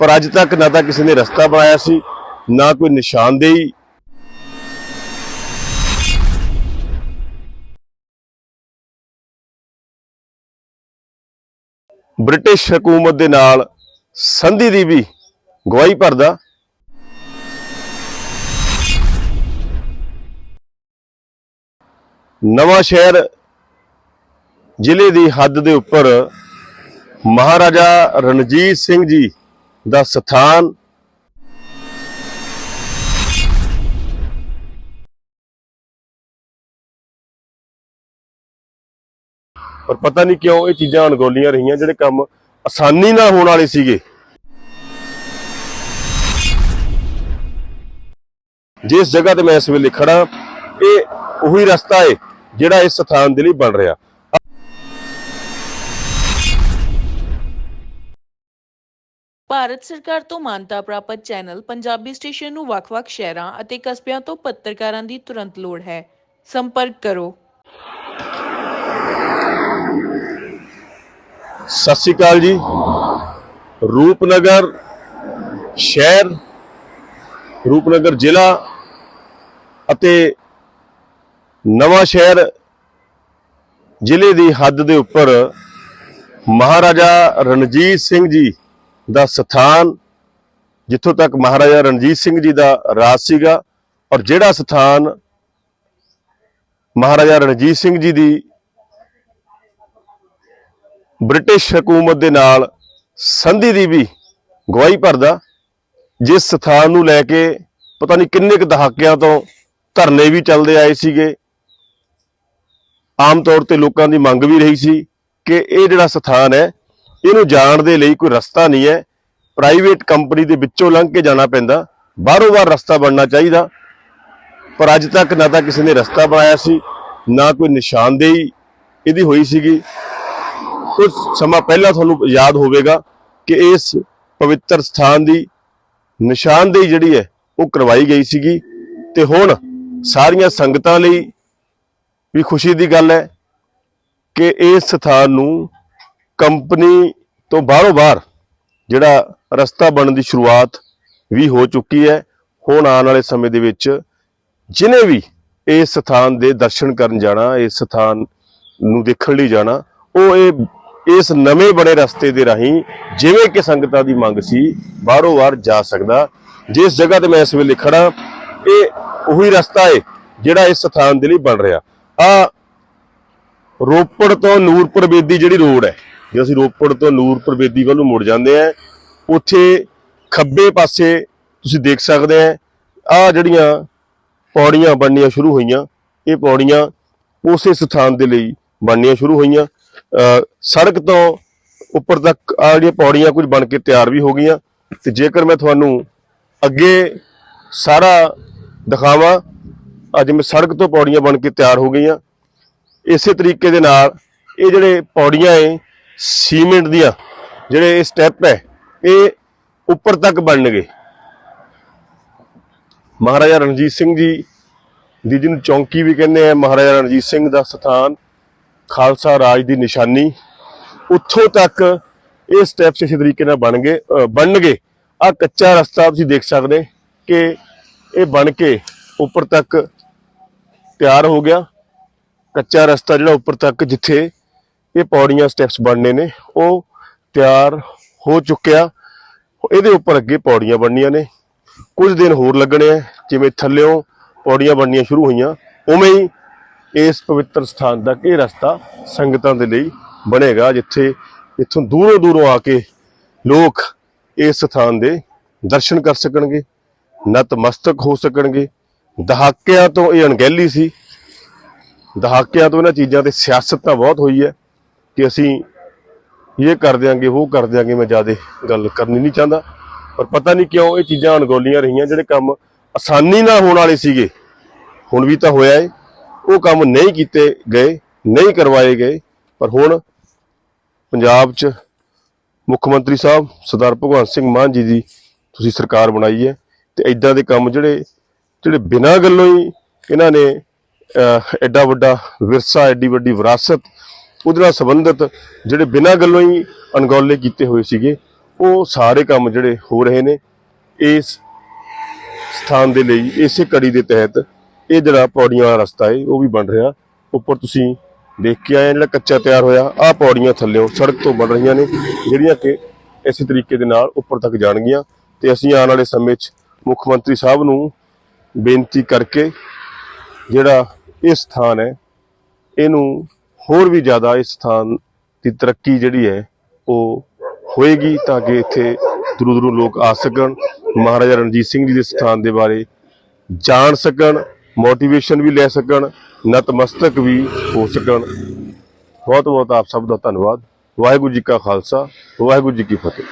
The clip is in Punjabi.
ਪਰ ਅੱਜ ਤੱਕ ਨਾ ਤਾਂ ਕਿਸੇ ਨੇ ਰਸਤਾ ਬਣਾਇਆ ਸੀ, ਨਾ ਕੋਈ ਨਿਸ਼ਾਨਦੇਹੀ। ਬ੍ਰਿਟਿਸ਼ ਹਕੂਮਤ ਦੇ ਨਾਲ ਸੰਧੀ ਦੀ ਵੀ ਗਵਾਹੀ ਭਰਦਾ। ਨਵਾਂ ਸ਼ਹਿਰ ਜ਼ਿਲ੍ਹੇ ਦੀ ਹੱਦ ਦੇ ਉੱਪਰ ਮਹਾਰਾਜਾ ਰਣਜੀਤ ਸਿੰਘ ਜੀ ਦਾ ਸਥਾਨ। ਪਰ ਪਤਾ ਨਹੀਂ ਕਿਉਂ ਇਹ ਚੀਜ਼ਾਂ ਅਣਗੋਲੀਆਂ ਰਹੀਆਂ, ਜਿਹੜੇ ਕੰਮ ਆਸਾਨੀ ਨਾਲ ਹੋਣ ਵਾਲੇ ਸੀਗੇ। ਜਿਸ ਜਗ੍ਹਾ ਤੇ ਮੈਂ ਇਸ ਵੇਲੇ ਖੜਾ ਇਹ ਉਹੀ ਰਸਤਾ ਹੈ ਜਿਹੜਾ ਇਸ ਸਥਾਨ ਦੇ ਲਈ ਬਣ ਰਿਹਾ। ਭਾਰਤ ਸਰਕਾਰ ਤੋਂ ਮਾਨਤਾ ਪ੍ਰਾਪਤ ਚੈਨਲ ਪੰਜਾਬੀ ਸਟੇਸ਼ਨ ਨੂੰ ਵੱਖ-ਵੱਖ ਸ਼ਹਿਰਾਂ ਅਤੇ ਕਸਬਿਆਂ ਤੋਂ ਪੱਤਰਕਾਰਾਂ ਦੀ ਤੁਰੰਤ ਲੋੜ ਹੈ। ਸੰਪਰਕ ਕਰੋ। ਸਤਿ ਸ਼੍ਰੀ ਅਕਾਲ ਜੀ। ਰੂਪਨਗਰ ਸ਼ਹਿਰ, ਰੂਪਨਗਰ ਜ਼ਿਲ੍ਹਾ ਅਤੇ ਨਵਾਂ ਸ਼ਹਿਰ ਜ਼ਿਲ੍ਹੇ ਦੀ ਹੱਦ ਦੇ ਉੱਪਰ ਮਹਾਰਾਜਾ ਰਣਜੀਤ ਸਿੰਘ ਜੀ ਦਾ ਸਥਾਨ ਜਿੱਥੋਂ ਤੱਕ ਮਹਾਰਾਜਾ ਰਣਜੀਤ ਸਿੰਘ ਜੀ ਦਾ ਰਾਜ ਸੀਗਾ ਔਰ ਜਿਹੜਾ ਸਥਾਨ ਮਹਾਰਾਜਾ ਰਣਜੀਤ ਸਿੰਘ ਜੀ ਦੀ ਬ੍ਰਿਟਿਸ਼ ਹਕੂਮਤ ਦੇ ਨਾਲ ਸੰਧੀ ਦੀ ਵੀ ਗਵਾਹੀ ਭਰਦਾ, ਜਿਸ ਸਥਾਨ ਨੂੰ ਲੈ ਕੇ ਪਤਾ ਨਹੀਂ ਕਿੰਨੇ ਕੁ ਦਹਾਕਿਆਂ ਤੋਂ ਧਰਨੇ ਵੀ ਚੱਲਦੇ ਆਏ ਸੀਗੇ। ਆਮ ਤੌਰ ਤੇ ਲੋਕਾਂ ਦੀ ਮੰਗ ਵੀ ਰਹੀ ਸੀ ਕਿ ਇਹ ਜਿਹੜਾ ਸਥਾਨ ਹੈ ਇਹਨੂੰ ਜਾਣ ਦੇ ਲਈ ਕੋਈ ਰਸਤਾ ਨਹੀਂ ਹੈ। ਪ੍ਰਾਈਵੇਟ ਕੰਪਨੀ ਦੇ ਵਿੱਚੋਂ ਲੰਘ ਕੇ ਜਾਣਾ ਪੈਂਦਾ। ਬਾਹਰੋਂ ਬਾਹਰ ਰਸਤਾ ਬਣਨਾ ਚਾਹੀਦਾ। ਪਰ ਅੱਜ ਤੱਕ ਨਾ ਤਾਂ ਕਿਸੇ ਨੇ ਰਸਤਾ ਬਣਾਇਆ ਸੀ, ਨਾ ਕੋਈ ਨਿਸ਼ਾਨਦੇਹੀ ਇਹਦੀ ਹੋਈ ਸੀਗੀ। ਕੁਝ ਸਮਾਂ ਪਹਿਲਾਂ ਤੁਹਾਨੂੰ ਯਾਦ ਹੋਵੇਗਾ ਕਿ ਇਸ ਪਵਿੱਤਰ ਸਥਾਨ ਦੀ ਨਿਸ਼ਾਨਦੇਹੀ ਜਿਹੜੀ ਹੈ, ਉਹ ਕਰਵਾਈ ਗਈ ਸੀਗੀ। ਤੇ ਹੁਣ ਸਾਰੀਆਂ ਸੰਗਤਾਂ ਲਈ ਵੀ ਖੁਸ਼ੀ ਦੀ ਗੱਲ ਹੈ ਕਿ ਇਸ ਸਥਾਨ ਨੂੰ ਕੰਪਨੀ ਤੋਂ ਬਾਹਰੋਂ ਬਾਹਰ ਜਿਹੜਾ ਰਸਤਾ ਬਣਨ ਦੀ ਸ਼ੁਰੂਆਤ ਵੀ ਹੋ ਚੁੱਕੀ ਹੈ, ਹੁਣ ਆਉਣ ਵਾਲੇ ਸਮੇਂ ਦੇ ਵਿੱਚ ਜਿਨੇ ਵੀ ਇਸ ਸਥਾਨ ਦੇ ਦਰਸ਼ਨ ਕਰਨ ਜਾਣਾ, ਇਸ ਸਥਾਨ ਨੂੰ ਦੇਖਣ ਲਈ ਜਾਣਾ, ਉਹ ਇਹ, ਇਸ ਨਵੇਂ ਬਣੇ ਰਸਤੇ ਦੇ ਰਾਹੀਂ ਜਿਵੇਂ ਕਿ ਸੰਗਤਾਂ ਦੀ ਮੰਗ ਸੀ, ਬਾਹਰੋਂ ਬਾਹਰ ਜਾ ਸਕਦਾ। ਜਿਸ ਜਗ੍ਹਾ ਤੇ ਮੈਂ ਇਸ ਵੇਲੇ ਖੜਾ, ਇਹ ਉਹੀ ਰਸਤਾ ਹੈ ਜਿਹੜਾ ਇਸ ਸਥਾਨ ਦੇ ਲਈ ਬਣ ਰਿਹਾ। ਆ ਰੋਪੜ ਤੋਂ ਨੂਰਪੁਰ ਬੇਦੀ ਜਿਹੜੀ ਰੋਡ ਹੈ ਜੇ ਅਸੀਂ ਰੋਪੜ ਤੋਂ ਨੂਰਪੁਰ ਬੇਦੀ ਵੱਲ ਨੂੰ ਮੁੜ ਜਾਂਦੇ ਆ ਉੱਥੇ ਖੱਬੇ ਪਾਸੇ ਤੁਸੀਂ ਦੇਖ ਸਕਦੇ ਆ ਆ ਜਿਹੜੀਆਂ ਪੌੜੀਆਂ ਬਣਨੀਆਂ ਸ਼ੁਰੂ ਹੋਈਆਂ, ਇਹ ਪੌੜੀਆਂ ਉਸੇ ਸਥਾਨ ਦੇ ਲਈ ਬਣਨੀਆਂ ਸ਼ੁਰੂ ਹੋਈਆਂ। ਸੜਕ ਤੋਂ ਉੱਪਰ ਤੱਕ ਆ ਜਿਹੜੀਆਂ ਪੌੜੀਆਂ ਕੁਝ ਬਣ ਕੇ ਤਿਆਰ ਵੀ ਹੋ ਗਈਆਂ। ਤੇ ਜੇਕਰ ਮੈਂ ਤੁਹਾਨੂੰ ਅੱਗੇ ਸਾਰਾ ਦਿਖਾਵਾਂ, ਅੱਜ ਮੈਂ ਸੜਕ ਤੋਂ ਪੌੜੀਆਂ ਬਣ ਕੇ ਤਿਆਰ ਹੋ ਗਈਆਂ। ਇਸੇ ਤਰੀਕੇ ਦੇ ਨਾਲ ਇਹ ਜਿਹੜੇ ਪੌੜੀਆਂ ਏ ਸੀਮੈਂਟ ਦੀਆਂ ਜਿਹੜੇ ਇਹ ਸਟੈਪ ਹੈ, ਇਹ ਉੱਪਰ ਤੱਕ ਬਣਨਗੇ। ਮਹਾਰਾਜਾ ਰਣਜੀਤ ਸਿੰਘ ਜੀ ਦੀ ਜਿਹਨੂੰ ਚੌਂਕੀ ਵੀ ਕਹਿੰਦੇ ਆ, ਮਹਾਰਾਜਾ ਰਣਜੀਤ ਸਿੰਘ ਦਾ ਸਥਾਨ, ਖਾਲਸਾ ਰਾਜ ਦੀ ਨਿਸ਼ਾਨੀ, ਉੱਥੋਂ ਤੱਕ ਇਹ ਸਟੈਪਸ ਇਸੇ ਤਰੀਕੇ ਨਾਲ ਬਣ ਗਏ ਬਣਨਗੇ। ਆ ਕੱਚਾ ਰਸਤਾ ਤੁਸੀਂ ਦੇਖ ਸਕਦੇ ਕਿ ਇਹ ਬਣ ਕੇ ਉੱਪਰ ਤੱਕ ਤਿਆਰ ਹੋ ਗਿਆ। ਕੱਚਾ ਰਸਤਾ ਜਿਹੜਾ ਉੱਪਰ ਤੱਕ ਜਿੱਥੇ ਇਹ ਪੌੜੀਆਂ ਸਟੈਪਸ ਬਣਨੇ ਨੇ, ਉਹ ਤਿਆਰ ਹੋ ਚੁੱਕਿਆ। ਇਹਦੇ ਉੱਪਰ ਅੱਗੇ ਪੌੜੀਆਂ ਬਣਨੀਆਂ ਨੇ। ਕੁਝ ਦਿਨ ਹੋਰ ਲੱਗਣੇ ਆ, ਜਿਵੇਂ ਥੱਲਿਓਂ ਪੌੜੀਆਂ ਬਣਨੀਆਂ ਸ਼ੁਰੂ ਹੋਈਆਂ, ਉਵੇਂ ਹੀ ਇਸ ਪਵਿੱਤਰ ਸਥਾਨ ਦਾ ਇਹ ਰਸਤਾ ਸੰਗਤਾਂ ਦੇ ਲਈ ਬਣੇਗਾ, ਜਿੱਥੇ ਇੱਥੋਂ ਦੂਰੋਂ ਦੂਰੋਂ ਆ ਕੇ ਲੋਕ ਇਸ ਸਥਾਨ ਦੇ ਦਰਸ਼ਨ ਕਰ ਸਕਣਗੇ, ਨਤਮਸਤਕ ਹੋ ਸਕਣਗੇ। ਦਹਾਕਿਆਂ ਤੋਂ ਇਹ ਅਣਗਹਿਲੀ ਸੀ। ਦਹਾਕਿਆਂ ਤੋਂ ਇਹਨਾਂ ਚੀਜ਼ਾਂ ਤੇ ਸਿਆਸਤ ਤਾਂ ਬਹੁਤ ਹੋਈ ਹੈ। ਕਿ ਅਸੀਂ ਇਹ ਕਰ ਦਿਆਂਗੇ, ਉਹ ਕਰ ਦਿਆਂਗੇ, ਮੈਂ ਜ਼ਿਆਦਾ ਗੱਲ ਕਰਨੀ ਨਹੀਂ ਚਾਹੁੰਦਾ। ਪਰ ਪਤਾ ਨਹੀਂ ਕਿਉਂ ਇਹ ਚੀਜ਼ਾਂ ਅਣਗੌਲੀਆਂ ਰਹੀਆਂ, ਜਿਹੜੇ ਕੰਮ ਆਸਾਨੀ ਨਾਲ ਹੋਣ ਵਾਲੇ ਸੀਗੇ। ਹੁਣ ਵੀ ਤਾਂ ਹੋਇਆ ਏ। ਉਹ ਕੰਮ ਨਹੀਂ ਕੀਤੇ ਗਏ, ਨਹੀਂ ਕਰਵਾਏ ਗਏ। ਪਰ ਹੁਣ ਪੰਜਾਬ 'ਚ ਮੁੱਖ ਮੰਤਰੀ ਸਾਹਿਬ ਸਰਦਾਰ ਭਗਵੰਤ ਸਿੰਘ ਮਾਨ ਜੀ ਦੀ ਤੁਸੀਂ ਸਰਕਾਰ ਬਣਾਈ ਹੈ ਤੇ ਇਦਾਂ ਦੇ ਕੰਮ ਜਿਹੜੇ ਜਿਹੜੇ ਬਿਨਾਂ ਗੱਲੋਂ ਹੀ ਇਹਨਾਂ ਨੇ ਐਡਾ ਵੱਡਾ ਵਿਰਸਾ, ਐਡੀ ਵੱਡੀ ਵਿਰਾਸਤ ਉਹਦੇ ਨਾਲ ਸੰਬੰਧਿਤ ਜਿਹੜੇ ਬਿਨਾਂ ਗੱਲੋਂ ਹੀ ਅਣਗੌਲੇ ਕੀਤੇ ਹੋਏ ਸੀਗੇ, ਉਹ ਸਾਰੇ ਕੰਮ ਜਿਹੜੇ ਹੋ ਰਹੇ ਨੇ ਇਸ ਸਥਾਨ ਦੇ ਲਈ, ਇਸੇ ਕੜੀ ਦੇ ਤਹਿਤ ਇਹ ਜਿਹੜਾ ਪੌੜੀਆਂ ਵਾਲਾ ਰਸਤਾ ਹੈ, ਉਹ ਵੀ ਬਣ ਰਿਹਾ। ਉੱਪਰ ਤੁਸੀਂ ਦੇਖ ਕੇ ਆਏ ਆ, ਜਿਹੜਾ ਕੱਚਾ ਤਿਆਰ ਹੋਇਆ, ਆਹ ਪੌੜੀਆਂ ਥੱਲੇੋਂ ਸੜਕ ਤੋਂ ਬਣ ਰਹੀਆਂ ਨੇ, ਜਿਹੜੀਆਂ ਕਿ ਇਸੇ ਤਰੀਕੇ ਦੇ ਨਾਲ ਉੱਪਰ ਤੱਕ ਜਾਣਗੀਆਂ। ਤੇ ਅਸੀਂ ਆਉਣ ਵਾਲੇ ਸਮੇਂ 'ਚ ਮੁੱਖ ਮੰਤਰੀ ਸਾਹਿਬ ਨੂੰ ਬੇਨਤੀ ਕਰਕੇ ਜਿਹੜਾ ਇਹ ਸਥਾਨ ਹੈ, ਇਹਨੂੰ ਹੋਰ ਵੀ ਜ਼ਿਆਦਾ ਇਸ ਸਥਾਨ ਦੀ ਤਰੱਕੀ ਜਿਹੜੀ ਹੈ, ਉਹ ਹੋਏਗੀ ਤਾਂ ਕਿ ਇੱਥੇ ਦੂਰੋਂ ਦੂਰੋਂ ਲੋਕ ਆ ਸਕਣ, ਮਹਾਰਾਜਾ ਰਣਜੀਤ ਸਿੰਘ ਜੀ ਦੇ ਸਥਾਨ ਦੇ ਬਾਰੇ ਜਾਣ ਸਕਣ ਮੋਟੀਵੇਸ਼ਨ ਵੀ ਲੈ ਸਕਣ, ਨਤਮਸਤਕ ਵੀ ਹੋ ਸਕਣ। ਬਹੁਤ ਬਹੁਤ ਆਪ ਸਭ ਦਾ ਧੰਨਵਾਦ। ਵਾਹਿਗੁਰੂ ਜੀ ਕਾ ਖਾਲਸਾ, ਵਾਹਿਗੁਰੂ ਜੀ ਕੀ ਫਤਿਹ।